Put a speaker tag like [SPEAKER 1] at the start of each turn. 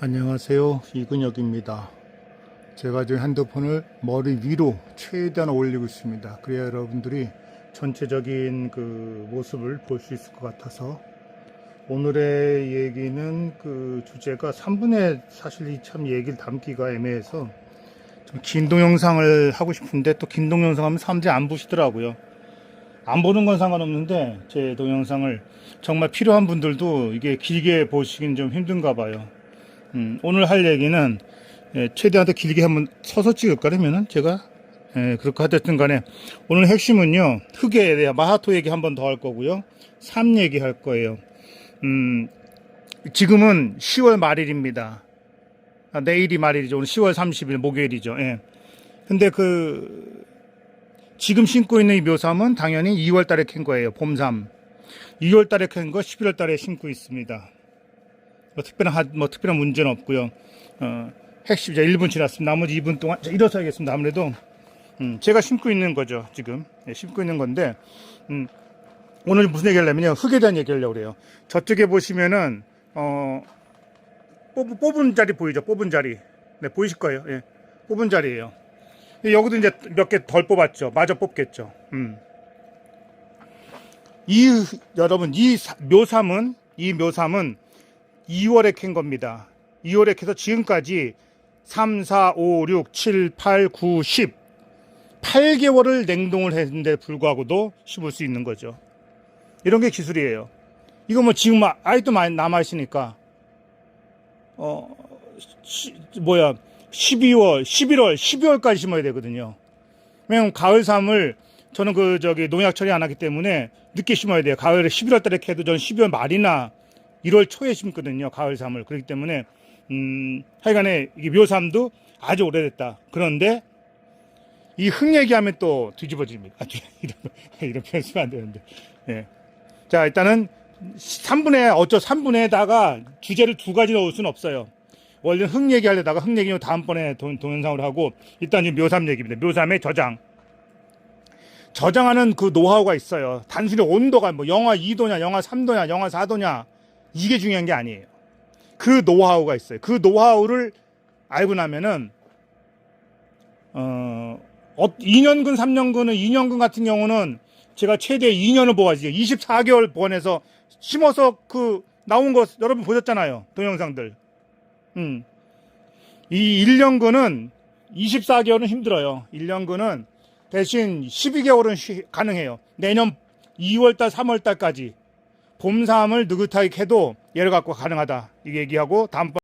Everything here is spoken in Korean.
[SPEAKER 1] 안녕하세요. 이근혁입니다. 제가 지금 핸드폰을 머리 위로 최대한 올리고 있습니다. 그래야 여러분들이 전체적인 그 모습을 볼 수 있을 것 같아서 오늘의 얘기는 그 주제가 3분의 사실 이 참 얘기를 담기가 애매해서 좀 긴 동영상을 하고 싶은데 또 긴 동영상 하면 사람들이 안 보시더라고요. 안 보는 건 상관없는데 제 동영상을 정말 필요한 분들도 이게 길게 보시긴 좀 힘든가 봐요. 음, 오늘 할 얘기는 예, 최대한 더 길게 한번 서서 찍을까 그러면은 제가 예, 그렇게 하든 간에 오늘 핵심은요 흙에 대한 마하토 얘기 한번 더 할 거고요. 삶 얘기 할 거예요. 음, 지금은 10월 말일입니다. 아, 내일이 말일이죠. 오늘 10월 30일 목요일이죠. 예. 근데 그 지금 심고 있는 이 묘삼은 당연히 2월 달에 캔 거예요. 봄삼. 2월 달에 캔거 11월 달에 심고 있습니다 뭐 특별한 하- 뭐 특별한 문제는 없고요. 어, 핵심 이제 1분 지났습니다. 나머지 2분 동안 자, 일어서 야겠습니다. 아무래도 음, 제가 심고 있는 거죠. 지금 예, 심고 있는 건데 음, 오늘 무슨 얘기를 하냐면요. 흙에 대한 얘기를 하려고 그래요. 저쪽에 보시면은 어, 뽑, 뽑은 자리 보이죠? 뽑은 자리. 네, 보이실 거예요. 예. 뽑은 자리예요. 여기도 이제 몇 개 덜 뽑았죠. 마저 뽑겠죠. 음. 이 여러분 이 사- 묘삼은 이 묘삼은 2월에 캔 겁니다. 2월에 캐서 지금까지 3, 4, 5, 6, 7, 8, 9, 10 8개월을 냉동을 했는데 불구하고도 심을 수 있는 거죠. 이런 게 기술이에요. 이거 뭐 지금 아- 아직도 많이 남아있으니까 어 시- 뭐야 12월, 11월, 12월까지 심어야 되거든요. 왜냐면 가을 삼을 저는 그 저기 농약 처리 안 하기 때문에 늦게 심어야 돼요. 가을에 11월 달에 캐도 저는 12월 말이나 1월 초에 심거든요. 가을 삼을. 그렇기 때문에 음, 하여간에 이게 묘삼도 아주 오래됐다. 그런데 이 흙 얘기하면 또 뒤집어집니다. 아, 이런, 이런 표현 쓰면 안 되는데. 예. 자, 일단은 3분의, 어쩌 3분에다가 주제를 두 가지 넣을 수는 없어요. 원래 흙 얘기하려다가 흙 얘기는 다음번에 동, 동영상으로 하고 일단 이 묘삼 얘기입니다. 묘삼의 저장. 저장하는 그 노하우가 있어요. 단순히 온도가 뭐 영하 2도냐, 영하 3도냐, 영하 4도냐 이게 중요한 게 아니에요. 그 노하우가 있어요. 그 노하우를 알고 나면은 어, 어 2년근, 3년근은 2년근 같은 경우는 제가 최대 2년을 보아지 24개월 보관해서 심어서 그 나온 거 여러분 보셨잖아요. 동영상들. 음. 이 1년근은 24개월은 힘들어요. 1년근은 대신 12개월은 가능해요. 내년 2월달, 3월달까지 봄삼을 느긋하게 캐도 얘를 갖고 가능하다. 이 얘기하고 다음번